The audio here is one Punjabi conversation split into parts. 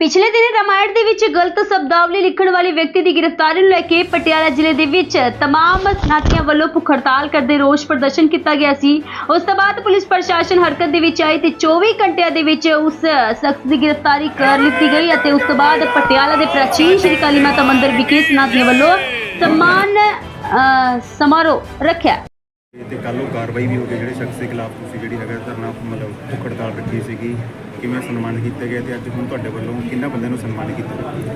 ਪਿਛਲੇ ਦਿਨੀ ਰਾਮਾਇਣ ਦੇ ਵਿੱਚ ਗਲਤ ਸ਼ਬਦਾਵਲੀ ਲਿਖਣ ਵਾਲੇ ਵਿਅਕਤੀ ਦੀ ਗ੍ਰਿਫਤਾਰੀ ਨੂੰ ਲੈ ਕੇ ਪਟਿਆਲਾ ਜ਼ਿਲ੍ਹੇ ਦੇ ਵਿੱਚ तमाम ਸਨਾਤੀਆਂ ਵੱਲੋਂ ਭੁੱਖ ਹੜਤਾਲ ਕਰਦੇ ਰੋਸ ਪ੍ਰਦਰਸ਼ਨ ਕੀਤਾ ਗਿਆ ਸੀ ਉਸ ਤੋਂ ਬਾਅਦ ਪੁਲਿਸ ਪ੍ਰਸ਼ਾਸਨ ਹਰਕਤ ਦੇ ਵਿੱਚ ਆਈ ਤੇ 24 ਘੰਟਿਆਂ ਦੇ ਵਿੱਚ ਉਸ ਸ਼ਖਸ ਦੀ ਗ੍ਰਿਫਤਾਰੀ ਕਰ ਲਿੱਤੀ ਗਈ ਅਤੇ ਉਸ ਤੋਂ ਬਾਅਦ ਪਟਿਆਲਾ ਦੇ ਪ੍ਰਾਚੀਨ ਸ਼੍ਰੀ ਕਾਲੀ ਮਾਤਾ ਮੰਦਿਰ ਵਿਖੇ ਸਨਾਤੀਆਂ ਵੱਲੋਂ ਸਨਮਾਨ ਅ, ਸਮਾਰੋਹ ਰੱਖਿਆ ਤੇ ਕੱਲ੍ਹ ਨੂੰ ਕਾਰਵਾਈ ਵੀ ਹੋ ਗਈ ਜਿਹੜੇ ਸ਼ਖਸ ਦੇ ਖਿਲਾਫ ਤੁਸੀਂ ਜਿਹੜੀ ਹੈਗਾ ਧਰਨਾ ਮਤਲਬ ਭੁੱਖ ਹੜਤਾਲ ਰੱਖੀ ਸੀਗੀ, ਕਿਵੇਂ ਸਨਮਾਨ ਕੀਤਾ ਗਿਆ ਤੇ ਅੱਜ ਹੁਣ ਤੁਹਾਡੇ ਵੱਲੋਂ ਕਿੰਨਾ ਬੰਦਿਆਂ ਨੂੰ ਸਨਮਾਨ ਕੀਤਾ ਗਿਆ?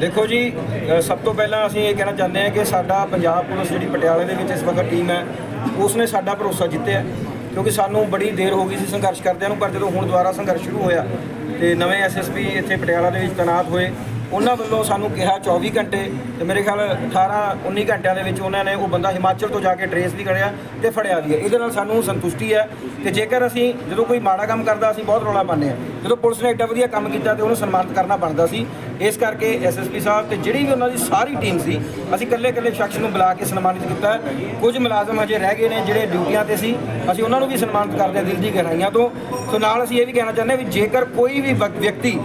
ਦੇਖੋ ਜੀ ਸਭ ਤੋਂ ਪਹਿਲਾਂ ਅਸੀਂ ਇਹ ਕਹਿਣਾ ਚਾਹੁੰਦੇ ਹਾਂ ਕਿ ਸਾਡਾ ਪੰਜਾਬ ਪੁਲਿਸ ਜਿਹੜੀ ਪਟਿਆਲੇ ਦੇ ਵਿੱਚ ਇਸ ਵਕਤ ਟੀਮ ਹੈ, ਉਸਨੇ ਸਾਡਾ ਭਰੋਸਾ ਜਿੱਤਿਆ ਕਿਉਂਕਿ ਸਾਨੂੰ ਬੜੀ ਦੇਰ ਹੋ ਗਈ ਸੀ ਸੰਘਰਸ਼ ਕਰਦਿਆਂ ਨੂੰ, ਪਰ ਜਦੋਂ ਹੁਣ ਦੁਬਾਰਾ ਸੰਘਰਸ਼ ਸ਼ੁਰੂ ਹੋਇਆ ਤੇ ਨਵੇਂ ਐਸਐਸਪੀ ਇੱਥੇ ਪਟਿਆਲਾ ਦੇ ਵਿੱਚ ਤੈਨਾਤ ਹੋਏ ਉਹਨਾਂ ਵੱਲੋਂ ਸਾਨੂੰ ਕਿਹਾ 24 ਘੰਟੇ ਤੇ ਮੇਰੇ ਖਿਆਲ 18 19 ਘੰਟਿਆਂ ਦੇ ਵਿੱਚ ਉਹਨਾਂ ਨੇ ਉਹ ਬੰਦਾ ਹਿਮਾਚਲ ਤੋਂ ਜਾ ਕੇ ਟਰੇਸ ਵੀ ਕਰਿਆ ਤੇ ਫੜਿਆ ਵੀ ਹੈ। ਇਹਦੇ ਨਾਲ ਸਾਨੂੰ ਸੰਤੁਸ਼ਟੀ ਹੈ ਤੇ ਜੇਕਰ ਅਸੀਂ ਜਦੋਂ ਕੋਈ ਮਾੜਾ ਕੰਮ ਕਰਦਾ, ਅਸੀਂ ਬਹੁਤ ਰੌਲਾ ਪਾਉਂਦੇ ਹਾਂ। ਜਦੋਂ ਪੁਲਿਸ ਨੇ ਐਡਾ ਵਧੀਆ ਕੰਮ ਕੀਤਾ ਤੇ ਉਹਨੂੰ ਸਨਮਾਨਿਤ ਕਰਨਾ ਬਣਦਾ ਸੀ, ਇਸ ਕਰਕੇ ਐਸਐਸਪੀ ਸਾਹਿਬ ਤੇ ਜਿਹੜੀ ਵੀ ਉਹਨਾਂ ਦੀ ਸਾਰੀ ਟੀਮ ਸੀ, ਅਸੀਂ ਇਕੱਲੇ ਇਕੱਲੇ ਸ਼ਖਸ ਨੂੰ ਬੁਲਾ ਕੇ ਸਨਮਾਨਿਤ ਕੀਤਾ ਕੁਝ ਮੁਲਾਜ਼ਮ ਹਜੇ ਰਹਿ ਗਏ ਨੇ ਜਿਹੜੇ ਡਿਊਟੀਆਂ ਤੇ ਸੀ, ਅਸੀਂ ਉਹਨਾਂ ਨੂੰ ਵੀ ਸਨਮਾਨਿਤ ਕਰਦੇ ਹਾਂ ਦਿਲ ਦੀ ਗਹਿਰਾਈਆਂ ਤੋਂ। ਸੋ ਨਾਲ ਅਸੀਂ ਇਹ ਵੀ ਕਹਿਣਾ ਚਾਹੁੰਦੇ ਹਾਂ ਵੀ ਜੇਕਰ ਕੋਈ ਵੀ ਵਿਅਕਤੀ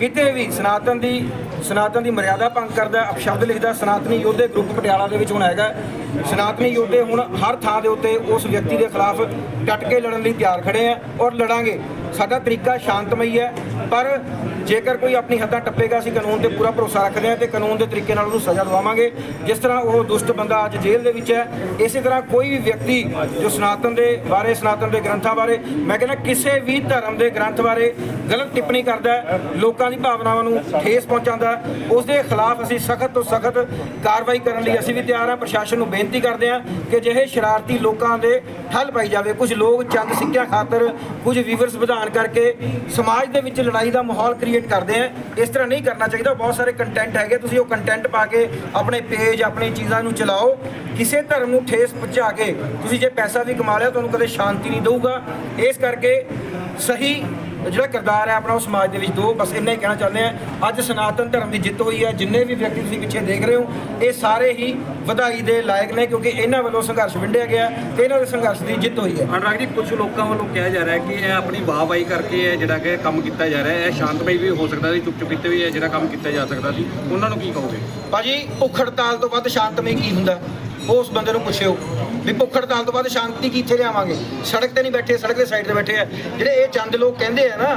ਕਿਤੇ ਵੀ ਸਨਾਤਨ ਦੀ ਸਨਾਤਨ ਦੀ ਮਰਿਆਦਾ ਭੰਗ ਕਰਦਾ, ਅਪਸ਼ਬਦ ਲਿਖਦਾ, ਸਨਾਤਨੀ ਯੋਧੇ ਗਰੁੱਪ ਪਟਿਆਲਾ ਦੇ ਵਿੱਚ ਹੁਣ ਹੈਗਾ। ਸਨਾਤਨੀ ਯੋਧੇ ਹੁਣ ਹਰ ਥਾਂ ਦੇ ਉੱਤੇ ਉਸ ਵਿਅਕਤੀ ਦੇ ਖਿਲਾਫ ਡਟ ਕੇ ਲੜਨ ਲਈ ਤਿਆਰ ਖੜੇ ਆ ਔਰ ਲੜਾਂਗੇ। ਸਾਡਾ ਤਰੀਕਾ ਸ਼ਾਂਤਮਈ ਹੈ, ਪਰ ਜੇਕਰ ਕੋਈ ਆਪਣੀ ਹੱਦਾਂ ਟੱਪੇਗਾ ਅਸੀਂ ਕਾਨੂੰਨ ਤੇ ਪੂਰਾ ਭਰੋਸਾ ਰੱਖਦੇ ਹਾਂ ਤੇ ਕਾਨੂੰਨ ਦੇ ਤਰੀਕੇ ਨਾਲ ਉਹਨੂੰ ਸਜ਼ਾ ਦਵਾਵਾਂਗੇ। ਜਿਸ ਤਰ੍ਹਾਂ ਉਹ ਦੁਸ਼ਟ ਬੰਦਾ ਅੱਜ ਜੇਲ੍ਹ ਦੇ ਵਿੱਚ ਹੈ ਇਸੇ ਤਰ੍ਹਾਂ ਕੋਈ ਵੀ ਵਿਅਕਤੀ ਜੋ ਸਨਾਤਨ ਦੇ ਬਾਰੇ ਸਨਾਤਨ ਦੇ ਗ੍ਰੰਥਾਂ ਬਾਰੇ ਮੈਂ ਕਹਿੰਦਾ ਕਿਸੇ ਵੀ ਧਰਮ ਦੇ ਗ੍ਰੰਥ ਬਾਰੇ ਗਲਤ ਟਿੱਪਣੀ ਕਰਦਾ ਹੈ, ਲੋਕਾਂ ਦੀ ਭਾਵਨਾਵਾਂ ਨੂੰ ਠੇਸ ਪਹੁੰਚਾਉਂਦਾ ਉਸ ਦੇ ਖਿਲਾਫ ਅਸੀਂ ਸਖਤ ਤੋਂ ਸਖਤ ਕਾਰਵਾਈ ਕਰਨ ਲਈ ਅਸੀਂ ਵੀ ਤਿਆਰ ਹਾਂ ਪ੍ਰਸ਼ਾਸਨ ਨੂੰ ਬੇਨਤੀ ਕਰਦੇ ਹਾਂ ਕਿ ਜਿਹੇ ਸ਼ਰਾਰਤੀ ਲੋਕਾਂ ਦੇ ਠੱਲ ਪਾਈ ਜਾਵੇ। ਕੁਝ ਲੋਕ ਚੰਦ ਸਿੱਕਿਆਂ ਖਾਤਰ ਕੁਝ ਵੀਵਰਸ ਵਧਾਉਣ ਕਰਕੇ ਸਮਾਜ ਦੇ ਵਿੱਚ ਲੜਾਈ ਦਾ ਮਾਹੌਲ ਕ੍ਰੀਏਟ ਕਰਦੇ ਆ। ਇਸ ਤਰ੍ਹਾਂ ਨਹੀਂ ਕਰਨਾ ਚਾਹੀਦਾ। ਬਹੁਤ ਸਾਰੇ ਕੰਟੈਂਟ ਹੈਗੇ। ਤੁਸੀਂ ਉਹ ਕੰਟੈਂਟ ਪਾ ਕੇ ਆਪਣੇ ਪੇਜ ਆਪਣੀ ਚੀਜ਼ਾਂ ਨੂੰ ਚਲਾਓ। ਕਿਸੇ ਧਰਮ ਨੂੰ ਠੇਸ ਪਹੁੰਚਾ ਕੇ ਤੁਸੀਂ ਜੇ ਪੈਸਾ ਵੀ ਕਮਾ ਲਿਆ, ਤੁਹਾਨੂੰ ਕਦੇ ਸ਼ਾਂਤੀ ਨਹੀਂ ਦਊਗਾ। ਇਸ ਕਰਕੇ ਸਹੀ ਜਿਹੜਾ ਕਿਰਦਾਰ ਹੈ ਆਪਣਾ ਉਹ ਸਮਾਜ ਦੇ ਵਿੱਚ ਦੋ ਬਸ ਇੰਨਾ ਹੀ ਕਹਿਣਾ ਚਾਹੁੰਦੇ ਆ ਅੱਜ ਸਨਾਤਨ ਧਰਮ ਦੀ ਜਿੱਤ ਹੋਈ ਹੈ। ਜਿੰਨੇ ਵੀ ਵਿਅਕਤੀ ਤੁਸੀਂ ਪਿੱਛੇ ਦੇਖ ਰਹੇ ਹੋ ਇਹ ਸਾਰੇ ਹੀ ਵਧਾਈ ਦੇ ਲਾਇਕ ਨੇ ਕਿਉਂਕਿ ਇਹਨਾਂ ਵੱਲੋਂ ਸੰਘਰਸ਼ ਵਿੰਡਿਆ ਗਿਆ ਤੇ ਇਹਨਾਂ ਦੇ ਸੰਘਰਸ਼ ਦੀ ਜਿੱਤ ਹੋਈ ਹੈ। ਅਨੁਰਾਗ ਜੀ ਕੁਝ ਲੋਕਾਂ ਵੱਲੋਂ ਕਿਹਾ ਜਾ ਰਿਹਾ ਹੈ ਕਿ ਇਹ ਆਪਣੀ ਵਾਹਵਾਈ ਕਰਕੇ ਇਹ ਜਿਹੜਾ ਕਿ ਕੰਮ ਕੀਤਾ ਜਾ ਰਿਹਾ ਹੈ। ਇਹ ਸ਼ਾਂਤਮਈ ਵੀ ਹੋ ਸਕਦਾ ਸੀ ਚੁੱਪ ਚੁਪੀਤੇ ਵੀ ਇਹ ਜਿਹੜਾ ਕੰਮ ਕੀਤਾ ਜਾ ਸਕਦਾ ਸੀ। ਉਹਨਾਂ ਨੂੰ ਕੀ ਕਹੋਗੇ? ਭਾਜੀ ਭੁੱਖ ਹੜਤਾਲ ਤੋਂ ਵੱਧ ਸ਼ਾਂਤਮਈ ਕੀ ਹੁੰਦਾ? ਉਸ ਬੰਦੇ ਨੂੰ ਪੁੱਛਿਓ ਵੀ ਭੁੱਖ ਹੜਤਾਲ ਤੋਂ ਬਾਅਦ ਸ਼ਾਂਤੀ ਕਿੱਥੇ ਲਿਆਵਾਂਗੇ? ਸੜਕ ਤੇ ਨਹੀਂ ਬੈਠੇ, ਸੜਕ ਦੇ ਸਾਈਡ ਤੇ ਬੈਠੇ ਆ। ਜਿਹੜੇ ਇਹ ਚੰਦ ਲੋਕ ਕਹਿੰਦੇ ਆ ਨਾ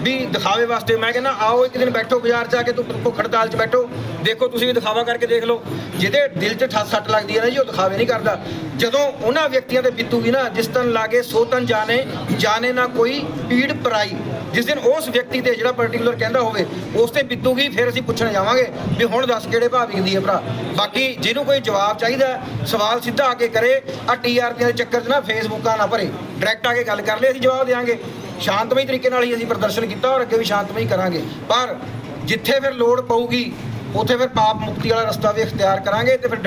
ਵੀ ਦਿਖਾਵੇ ਵਾਸਤੇ ਮੈਂ ਕਹਿੰਦਾ, ਆਓ ਇੱਕ ਦਿਨ ਬੈਠੋ ਬਾਜ਼ਾਰ 'ਚ ਆ ਕੇ, ਤੂੰ ਭੁੱਖ ਹੜਤਾਲ 'ਚ ਬੈਠੋ। ਦੇਖੋ, ਤੁਸੀਂ ਵੀ ਦਿਖਾਵਾ ਕਰਕੇ ਦੇਖ ਲਓ। ਜਿਹਦੇ ਦਿਲ 'ਚ ਠੱਸ ਸੱਟ ਲੱਗਦੀ ਹੈ ਨਾ ਜੀ, ਉਹ ਦਿਖਾਵੇ ਨਹੀਂ ਕਰਦਾ। ਜਦੋਂ ਉਹਨਾਂ ਵਿਅਕਤੀਆਂ ਤੇ ਬਿੱਤੂਗੀ ਨਾ, ਜਿਸ ਤਨ ਲਾਗੇ ਸੋ ਤਨ ਜਾਣੇ ਜਾਣੇ ਨਾ ਕੋਈ ਪੀੜ ਪਰਾਈ। ਜਿਸ ਦਿਨ ਉਸ ਵਿਅਕਤੀ ਤੇ ਜਿਹੜਾ ਪਾਰਟਿਕੂਲਰ ਕਹਿੰਦਾ ਹੋਵੇ, ਉਸ ਤੇ ਬਿੱਤੂਗੀ, ਫਿਰ ਅਸੀਂ ਪੁੱਛਣ ਜਾਵਾਂਗੇ ਵੀ ਹੁਣ ਦੱਸ ਕਿਹੜੇ ਭਾਅ ਵਿਕਦੀ ਹੈ ਭਰਾ। ਬਾਕੀ ਜਿਹਨੂੰ ਕੋਈ ਜਵਾਬ ਚਾਹੀਦਾ, ਸਵਾਲ ਸਿੱਧਾ ਆ ਕੇ ਕਰੇ ਆ ਟੀਆਰਪੀ ਦੇ ਚੱਕਰ 'ਚ ਨਾ ਫੇਸਬੁੱਕਾਂ ਨਾ ਭਰੇ। ਡਾਇਰੈਕਟ ਆ ਕੇ ਗੱਲ ਕਰ ਲੈ ਅਸੀਂ ਜਵਾਬ ਦੇਵਾਂਗੇ। ਸ਼ਾਂਤਮਈ ਤਰੀਕੇ ਨਾਲ ਹੀ ਅਸੀਂ ਪ੍ਰਦਰਸ਼ਨ ਕੀਤਾ ਔਰ ਅੱਗੇ ਵੀ ਸ਼ਾਂਤਮਈ ਕਰਾਂਗੇ। ਪਰ ਜਿੱਥੇ ਫਿਰ ਲੋੜ ਪਊਗੀ, ਉੱਥੇ ਫਿਰ ਪਾਪ ਮੁਕਤੀ ਵਾਲਾ ਰਸਤਾ ਵੀ ਇਖਤਿਆਰ ਕਰਾਂਗੇ ਤੇ ਫਿਰ